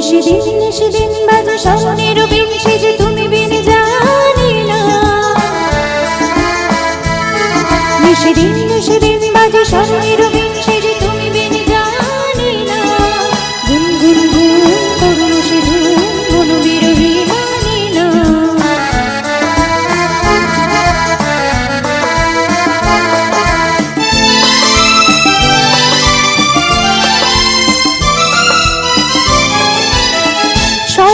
নিশিদিন নিশিদিন বাজে স্মরণের বিন সেজে তুমি বিন জানি না নিশিদিন নিশিদিন বাজে স্মরণের বিন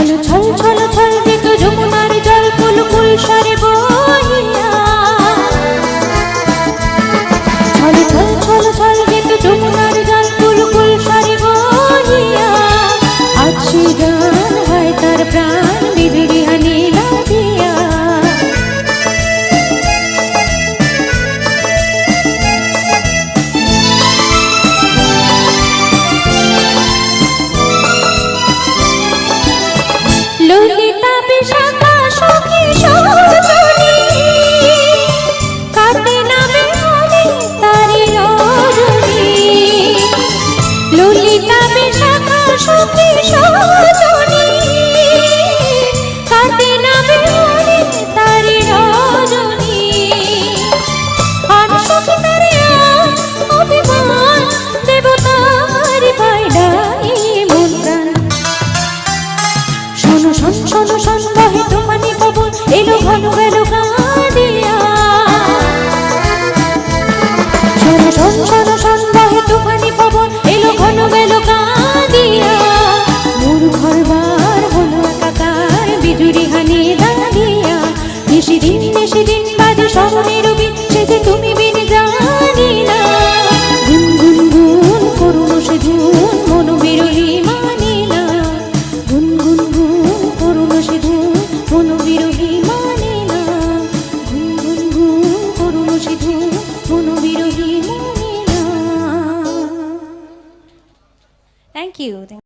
ছল ছল ছল ছল দিত যমুনার জল ফুল ফুল সারে বহিয়া। ছল ছল ছল ছল দিত যমুনার জল ফুল ফুল সারে বহিয়া। সে গান হয় তার প্রাণ। বিশাখা সখী সজনী you.